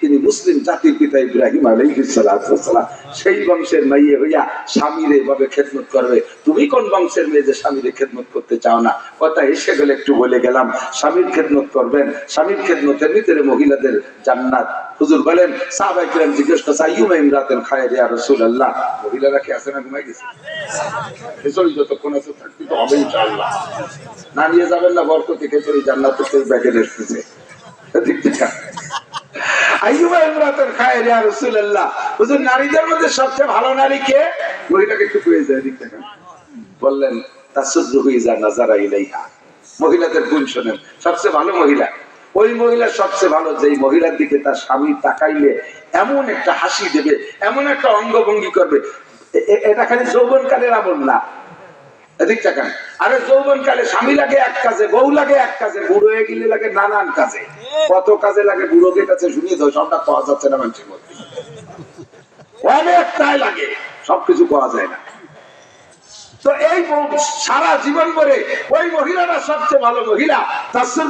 তিনি মুসলিম জাতির পিতা ইব্রাহিম আলাইহিসসালাম সেই বংশের মেয়ে হইয়া স্বামীর এইভাবে খেদমত করবে। তুমি কোন বংশের মেয়ে যে স্বামীর খেদমত করতে চাও না? কথা এসে গেলে, একটু বলে গেলাম, স্বামীর খেদমত করবেন, স্বামীর খেদমতের ভিতরে মহিলাদের জান্নাত। হুজুর বলেন সাহাবাই জিজ্ঞেস করছে, আইয়ুমা ইমরাতেন খায়ের ইয়া রাসূলুল্লাহ? মহিলারা কি আছে না ঘুমাই গেছে? যতক্ষণ আছে থাকতে তো হবে না নিয়ে যাবেন না, বরকতি খেচড়ি জান্নাতের থেকে ব্যাগে এসেছে। ঠিক ঠিক নারীদের মধ্যে সবচেয়ে ভালো নারী কে? মহিলাকে যায় ইলাইহা। মহিলাদের গুণ শোনেন, সবচেয়ে ভালো মহিলা। ওই মহিলা সবচেয়ে ভালো, যেই মহিলার দিকে তার স্বামী তাকাইলে এমন একটা হাসি দেবে, এমন একটা অঙ্গভঙ্গি করবে। এটা খালি যৌবনকালের আমল না। এদিক তাকান। আরে যৌবন কালে স্বামী লাগে এক কাজে, বউ লাগে এক কাজে, বুড়ো হয়ে গেলে লাগে নানান কাজে। কত কাজে লাগে বুড়োকে কাছে শুনিয়ে দাও, সবটা পাওয়া যাচ্ছে না মানুষের মধ্যে। অনেকটাই লাগে, সবকিছু পাওয়া যায় না। তো এই সারা জীবন ভরে ওই মহিলারা সবচেয়ে ভালো মহিলা তাসর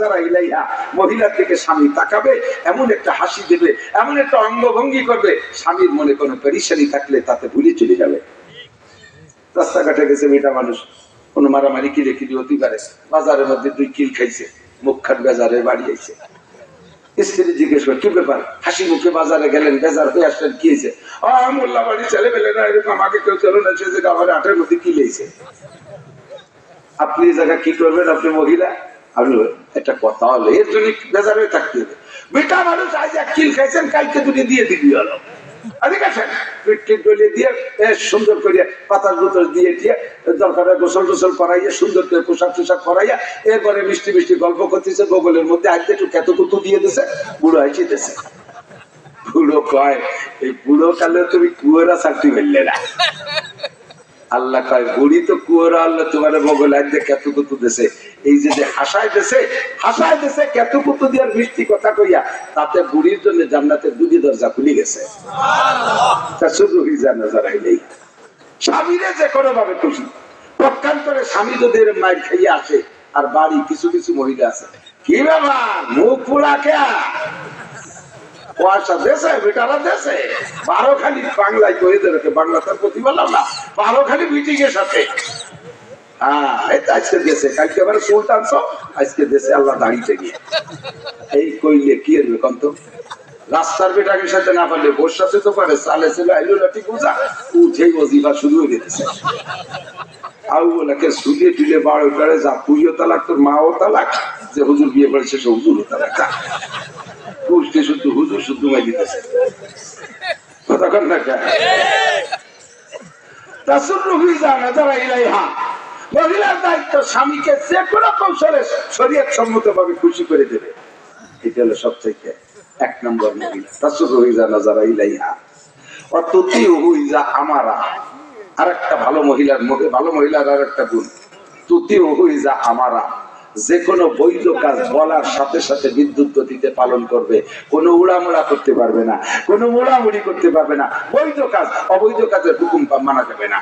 যারা ইলাইহা, মহিলার দিকে স্বামী তাকাবে, এমন একটা হাসি দেবে, এমন একটা অঙ্গভঙ্গি করবে, স্বামীর মনে কোনো পেরিসানি থাকলে তাতে ভুলে চলে যাবে। রাস্তাঘাটে গেছে মেয়েটা মানুষ, কোন মারামারি কিলে কিলি হতে পারে বাজারের মধ্যে দুই কিল খাইছে। মুখ খাট বাজারে বাড়ি আইছে স্ত্রী জিজ্ঞেস করে, কি ব্যাপার? হাসি মুখে বাজারে গেলেন, বেজার হয়ে আসলেন, কি হয়েছে? বাড়ি ছেলে পেলে না এরকম আমাকে কেউ চলো না সে আমার আটের মধ্যে কি লেগেছে? আপনি জায়গা কি করবেন? আপনি মহিলা? আপনি একটা কথা হলো এর জন্য বেজার হয়ে থাকতে হবে। বেটা মানুষ আজ এক কিল খাইছেন, কালকে দুটি দিয়ে দিবি হলো। এরপরে মিষ্টি মিষ্টি গল্প করতেছে, বগলের মধ্যে আজকে একটু কেত কুতু দিয়ে দিছে, বুড়ো আইসি দিছে। বুড়ো কয়, এই বুড়ো কালে তুমি কুয়ারা চাকরি ফেললে না। আল্লাহ কয়, বুড়ি তো কুয়ারা আল্লাহ তোমার বগল আজকে কেত কুতু দিছে। এই যে যে হাসায় দেছে হাসায় দেছে কেত কুতু দিয়ার মিষ্টি কথা কইয়া, তাতে বুড়ির জন্য জান্নাতের দুটি দরজা খুলে গেছে। তা শুধু হিজানা জানাইলেই স্বামীরে যে কোনো ভাবে খুশি। পক্ষান্তরে স্বামী যদি মাইর খাইয়ে আসে, আর বাড়ি কিছু কিছু মহিলা আছে। কি ব্যাপার? মুখ পোড়া কে পয়সা দেশে, বেটারা দেশে। বারো খালি বাংলায় কয়ে দেবে বাংলা তার প্রতি বললাম না। বারো খালি মিটিং এর সাথে। হ্যাঁ এই আজকে দেশে কালকে আবার সুলতান সব আজকে দেশে আল্লাহ দাঁড়িয়ে গিয়ে এই কইলে কি এর কন্ত রাস্তার বেটাকে সাথে না পারলে বোর তো পারে সালে ছিল আইলো লাঠি পূজা উঠেই ওজিফা শুরু হয়ে গেছে আউ ওনাকে শুলিয়ে টুলে বারো করে যা তুইও তালাক, তোর মাও তালাক, যে হুজুর বিয়ে করেছে সে হুজুরও তালাক। গোষ্ঠী শুদ্ধ হুজুর শুদ্ধ মাই দিতেছে কতক্ষণ না কে? তাসুরু হুইজা নাজারা ইলাইহা। মহিলার দায়িত্ব স্বামীকে যে কোনো কৌশলে শরীয়ত সম্মত ভাবে খুশি করে দেবে। এটা হলো সবচেয়ে এক নম্বর মহিলা। তাসুরু হুইজা নাজারা ইলাইহা। অতুতি যা আমারা। আর একটা ভালো মহিলার মহি- ভালো মহিলার আর একটা গুণ। তুতি যা আমারা। যে কোনো বৈধ কাজ বলার সাথে সাথে বিদ্যুৎ গতিতে পালন করবে। কোনো উড়ামুড়া করতে পারবে না, কোনো মোড়ামুড়ি করতে পারবে না। বৈধ কাজ, অবৈধ কাজের হুকুম মানা যাবে না।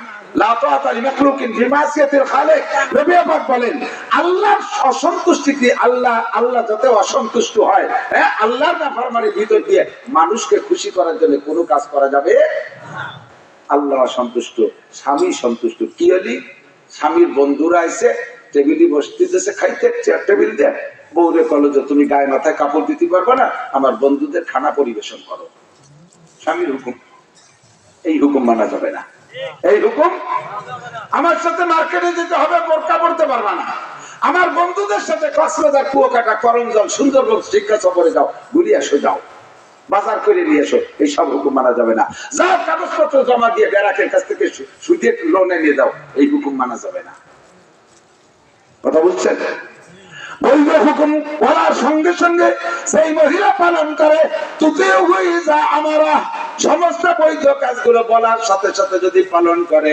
আল্লাহ আল্লাহ হয় আল্লাহর নাফরমানির ভিতর দিয়ে মানুষকে খুশি করার জন্য কোনো কাজ করা যাবে আল্লাহ স্বামী সন্তুষ্ট। কি হলি? স্বামীর বন্ধুরা এসে টেবিলে বসতেছে খাইতে চেয়ার টেবিল দিয়ে। বৌরে কলো যে, তুমি গায়ে মাথায় কাপড় দিতে পারবে না, আমার বন্ধুদের খানা পরিবেশন করো। স্বামীর হুকুম। এই হুকুম মানা যাবে না। এই হুকুম আমার সাথে মার্কেটে যেতে হবে, বোরকা পড়তে পারবা না। আমার বন্ধুদের সাথে কক্সবাজার কুয়াকাটা করঞ্জল সুন্দরবন শিক্ষা সফরে যাও ঘুরে আসো যাও। বাজার করে নিয়ে এসো এই সব হুকুম মানা যাবে না। যাও, কাগজপত্র জমা দিয়ে ব্যারাকের কাছ থেকে সু- সুদে লোনে নিয়ে দাও এই হুকুম মানা যাবে না। বৈধ হুকুম বলার সঙ্গে সঙ্গে সেই পালন করে। আমারা। সমস্ত বৈধ কাজগুলো বলার সাথে সাথে যদি পালন করে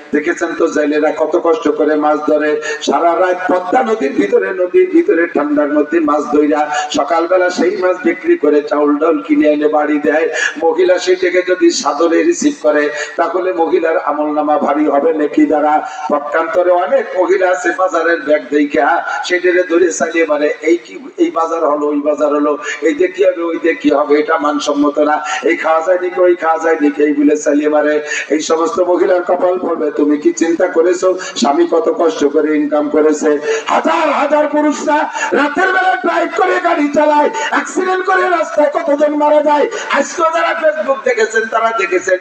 দেখেছেন তো জেলেরা কত কষ্ট করে মাছ ধরে? সারা রাত পদ্মা নদীর ভিতরে নদীর ভিতরে ঠান্ডার মধ্যে মাছ ধইরা সকালবেলা সেই মাছ বিক্রি করে চাউল ডাউল কিনে এনে বাড়ি দেয়। মহিলা সেটাকে যদি সাদরে রিসিভ করে, তাহলে মহিলার আমল নামা ভারী হবে নাকি দ্বারা। পক্ষান্তরে অনেক মহিলা আছে বাজারের ব্যাগ দেখা সেটারে ধরে চালিয়ে মারে। এই কি, এই বাজার হলো, ওই বাজার হলো, এই দিয়ে কি হবে, ওই দিয়ে কি হবে, এটা মানসম্মত না। এই খাওয়া যায় নাকি, ওই খাওয়া যায় নাকি, এই বলে চালিয়ে মারে। এই সমস্ত মহিলার কপাল পড়বে। তুমি কি চিন্তা করেছ? স্বামী কত কষ্ট করে ইনকাম করেছে। হাজার হাজার পুরুষরা রাতের বেলা ড্রাইভ করে গাড়ি চালায় অ্যাক্সিডেন্ট করে রাস্তায় কতজন মারা যায়? আজকেও যারা ফেসবুক দেখেছেন, তারা দেখেছেন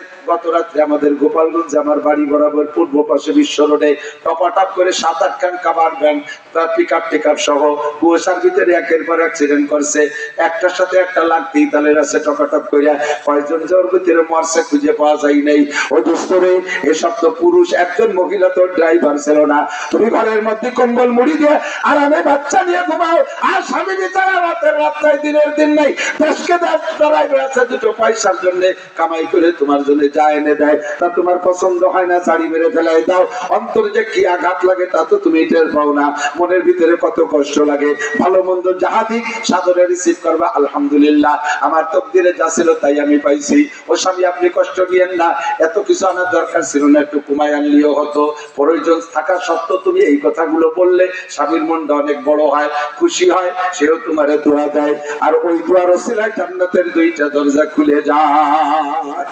একের পর অ্যাক্সিডেন্ট করছে। একটার সাথে একটা লাগতেই তাহলে আছে টপাটপ করে কয়েকজন যাওয়ার ভিতরে মারছে খুঁজে পাওয়া যায় নাই। ওই দোস্তরে এসব তো পুরুষ একজন মহিলা তো ড্রাইভার ছিল না। তুমি ঘরের মধ্যে কম্বল মুড়ি দিয়ে আরামে বাচ্চা নিয়ে ঘুমাও। আর স্বামী বিচারা রাতের রাত্রায় দিনের দিন নাই। দেশকে দেশ লড়াই বেড়াচ্ছে দুটো পয়সার জন্য কামাই করে তোমার জন্য যা এনে দেয়। তা তোমার পছন্দ হয় না, শাড়ি মেরে ফেলাই দাও। অন্তর যে কি আঘাত লাগে, তা তো তুমি টের পাও না। মনের ভিতরে কত কষ্ট লাগে। ভালো মন্দ যাহা দিক, সাদরে রিসিভ করবা, আলহামদুলিল্লাহ। আমার তকদিরে যা ছিল তাই আমি পাইছি। ও স্বামী, আপনি কষ্ট নিয়েন না। এত কিছু আনার দরকার ছিল না, একটু কমায় আনলেও হতো। প্রয়োজন থাকা সত্ত্বেও তুমি এই কথাগুলো বললে স্বামীর মনটা অনেক বড় হয় খুশি হয় সেও তোমারে দোয়া দেয়। আর ওই দোয়ার ওসিলায় জান্নাতের দুইটা দরজা খুলে যায়।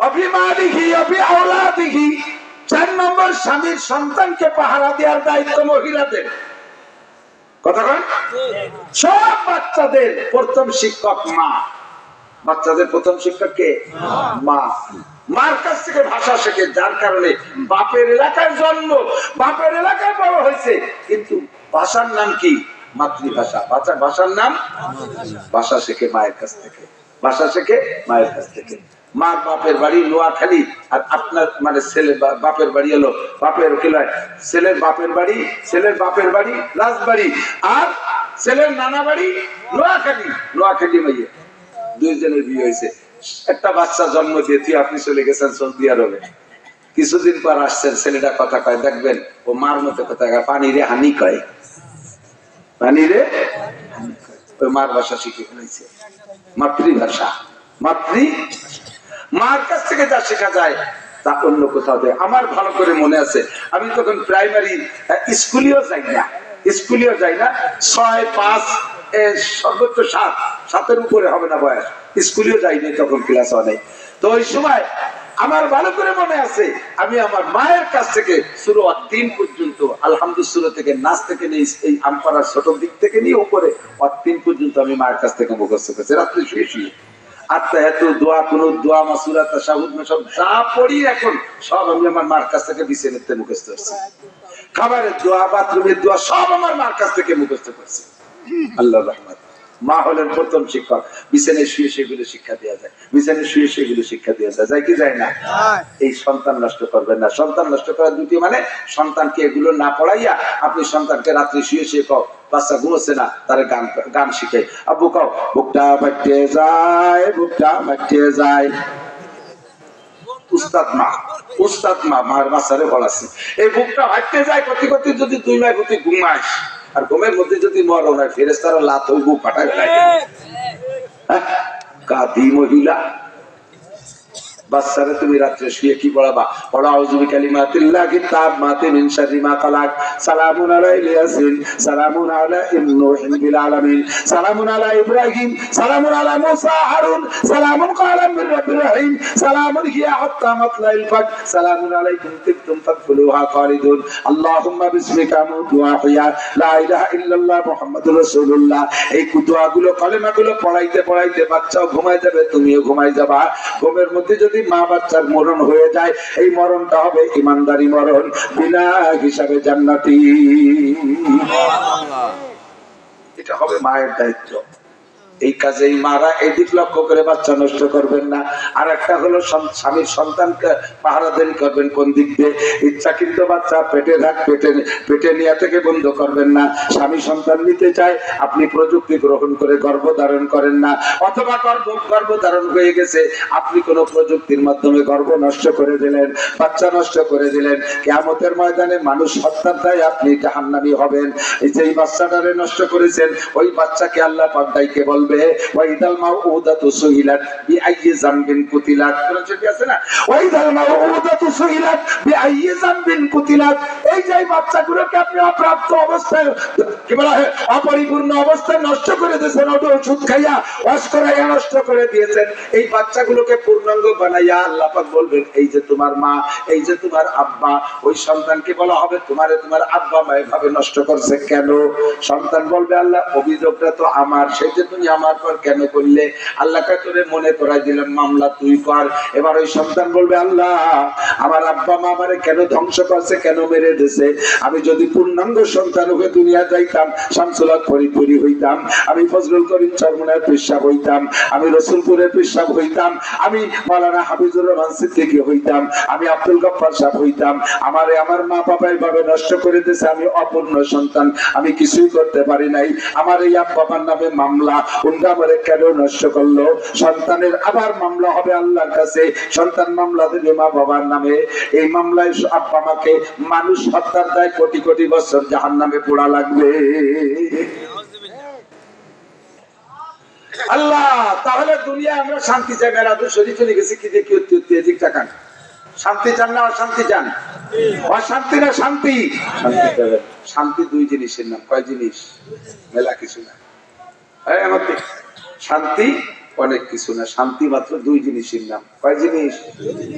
অভিমানিহি অভি আওলাদিহি চার নম্বর স্বামীর সন্তানকে পাহারা দেওয়ার দায়িত্ব মহিলাদের। কথা সব বাচ্চাদের প্রথম শিক্ষক মা। বাচ্চাদের প্রথম শিক্ষক কে? মা। মার কাছ থেকে ভাষা শেখে, যার কারণে বাপের এলাকায় জন্ম, বাপের এলাকায় বড় হয়েছে। কিন্তু ভাষার নাম কি? মাতৃভাষা। ভাষা ভাষার নাম? ভাষা শেখে মায়ের কাছ থেকে। ভাষা শেখে মায়ের কাছ থেকে। মার বাপের বাড়ি নোয়াখালী, আর আপনার মানে ছেলে বাপের বাড়ি হলো বাপের কি লয় ছেলের বাপের বাড়ি, ছেলের বাপের বাড়ি রাজবাড়ি আর ছেলের নানা বাড়ি নোয়াখালী। নোয়াখালী মাইয়ে। দুইজনের বিয়ে হয়েছে। একটা বাচ্চা জন্ম দিয়ে আপনি চলে গেছেন সৌদি আরবে। কিছুদিন পর আসছেন, ছেলেটা কথা কয়, দেখবেন ও মার মতো কথা কয় পানি রে হানি কয়। পানি রে ওই মার ভাষা শিখে ফেলেছে। মাতৃভাষা। মাতৃ মার কাছ থেকে যা শেখা যায়, তা অন্য কোথাও দেয়। আমার ভালো করে মনে আছে, আমি তখন প্রাইমারি স্কুলেও যাই না, স্কুলেও যাই না, ছয়, পাঁচ সর্বোচ্চ সাত, সাতের উপরে হবে না বয়স। স্কুলেও যাইনি তখন ক্লাস তো ওই সময় আমার ভালো করে মনে আছে, আমি আমার মায়ের কাছ থেকে শুরু পর্যন্ত থেকে নাচ থেকে এই আমপাড়ার ছোট দিক থেকে নিয়ে উপরে তিন পর্যন্ত আমি মায়ের কাছ থেকে মুখস্থ করেছি। রাত্রে শুয়ে শুয়ে। আত্মা এত দোয়া, কোন দোয়া মাসুরা তাসাহুদ সব যা পড়ি এখন, সব আমি আমার মার কাছ থেকে বিছে নিতে মুখস্থ করছি। খাবারের দোয়া, বাথরুমের দোয়া, সব আমার মার কাছ থেকে মুখস্থ করছি। আল্লাহ রহমত। মা হলেন প্রথম শিক্ষক। বিছানে শুয়ে সেগুলো শিক্ষা দেওয়া যায়। বিছানে শুয়ে সেগুলো শিক্ষা দেওয়া যায়। যায় কি যায় না? এই সন্তান নষ্ট করবেন না। সন্তান নষ্ট করার দুটি মানে সন্তানকে এগুলো না পড়াইয়া আপনি সন্তানকে রাত্রে শুয়ে শুয়ে কও বাচ্চা ঘুমোচ্ছে না তার গান গান শিখে। আব্বু কও বুকটা বাট্টে যায় বুকটা বাট্টে যায়। উস্তাদ মা উস্তাদ মা মার বাচ্চারে পড়াচ্ছে। এই বুকটা হাঁটতে যায় কতি কতি যদি দুই মাস গতি ঘুমাস। আর ঘুমের মধ্যে যদি মরণ না ফেরেস্তারা লাথ পাঠায়? কাদি মহিলা। বাচ্চারা তুমি রাত্রে শুয়ে কি পড়াবা? পড়া আউযুবি কালিমাতিল্লাহ কিতাব মাতে মিন শাররি মা খালাক। সালামুন আলা ইয়াসিন, সালামুন আলা ইবনুহিন বিল আলামিন, সালামুন আলা ইব্রাহিম, সালামুন আলা মুসা, হারুন, সালামুন কালাম মির রাব্বির রহিম, সালামুন হিয়া হাত্তা মাতলাইল ফাজর সালামুন আলাইকুম তিবতুম ফাদখুলুহা খালিদুন। আল্লাহুম্মা বিসমিকা আমুতু ওয়া আহইয়া লা ইলাহা ইল্লাল্লাহ মুহাম্মাদুর রাসূলুল্লাহ। এই দোয়াগুলো কলেমাগুলো পড়াইতে পড়াইতে বাচ্চাও ঘুমায় যাবে, তুমিও ঘুমাই যাবা। ঘুমের মধ্যে যদি মা বাচ্চার মরণ হয়ে যায় এই মরণটা হবে ইমানদারি মরণ বিনা হিসাবে জান্নাতি। এটা হবে মায়ের দায়িত্ব। এই কাজে এই মারা এদিক লক্ষ্য করে বাচ্চা নষ্ট করবেন না। আর একটা হলো স্বামীর সন্তানকে পাহারাদারি করবেন কোন দিক দিয়ে? ইচ্ছাকৃত বাচ্চা পেটে থাক, পেটে পেটে নেওয়া থেকে বন্ধ করবেন না। স্বামী সন্তান নিতে চায়, আপনি প্রযুক্তি গ্রহণ করে গর্ভধারণ করেন না। অথবা গর্ভ গর্ভধারণ হয়ে গেছে, আপনি কোনো প্রযুক্তির মাধ্যমে গর্ভ নষ্ট করে দিলেন, বাচ্চা নষ্ট করে দিলেন। কেয়ামতের ময়দানে মানুষ হত্যার দায় আপনি জাহান্নামী হবেন। এই যে এই বাচ্চাটারে নষ্ট করেছেন, ওই বাচ্চাকে আল্লাহ পাক ডাইকে বলবে, ওয়াইদাল মাউউদাতু সুইলাত বিআইয়ি যামবিন কুতিলাত। কোন ছবি আছে না? ওয়াইদাল মাউউদাতু সুইলাত বিআইয়ি যামবিন কুতিলাত। এই যে বাচ্চাগুলোকে আপনি অপ্রাপ্ত অবস্থায় অপরিপূর্ণ অবস্থায় নষ্ট করে দিয়েছেন ওটা ওষুধ খাইয়া ওয়াশ করাইয়া নষ্ট করে দিয়েছেন। এই বাচ্চাগুলোকে পূর্ণাঙ্গ বানাইয়া আল্লাহ পাক বলবেন, এই যে তোমার মা, এই যে তোমার আব্বা, ওই সন্তানকে বলা হবে, তোমারে তোমার আব্বা মা এভাবে নষ্ট করছে কেন? সন্তান বলবে, আল্লাহ, অভিযোগটা তো আমার, সেই যে তুমি আমার পর কেন করলে? আল্লাহকে তোরে মনে করাই দিলাম, মামলা তুই কর। এবার ওই সন্তান বলবে, আল্লাহ, আমার আব্বা মা আমারে কেন ধ্বংস করছে, কেন মেরে দিছে আমি যদি পূর্ণাঙ্গ সন্তান হয়ে দুনিয়া যাইতাম শামসুল্লাহ ফরিদপুরি হইতাম, আমি ফজলুল করিম চরমনের পেশাব হইতাম, আমি রসুলপুরের পেশাব হইতাম, আমি মালানা হাফিজুর রহমান সিদ্দিকী হইতাম, আমি আব্দুল গফফার সাহেব হইতাম, আমারে আমার মা বাবা এইভাবে নষ্ট করে দিয়েছে, আমি অপূর্ণ সন্তান, আমি কিছুই করতে পারি নাই। আমার এই বাবার নামে মামলা উল্টা আমারে কেন নষ্ট করল? সন্তানের আবার মামলা হবে আল্লাহর কাছে, সন্তান মামলা দেবে মা বাবার নামে। এই মামলায় আব্বা মাকে মানুষ হত্যার দায় কোটি কোটি বছর জাহান নামে পোড়া লাগবে। আল্লাহ, তাহলে দুনিয়া আমরা শান্তি চাই মেরাদুর শরীফ চলে গেছি, কি দেখি এদিক তাকান। শান্তি চান না অশান্তি চান? অশান্তি না শান্তি? শান্তি দুই জিনিসের নাম। কয় জিনিস? মেলা কিছু না। আমার শান্তি অনেক কিছু না। শান্তি মাত্র দুই জিনিসের নাম। কয় জিনিস?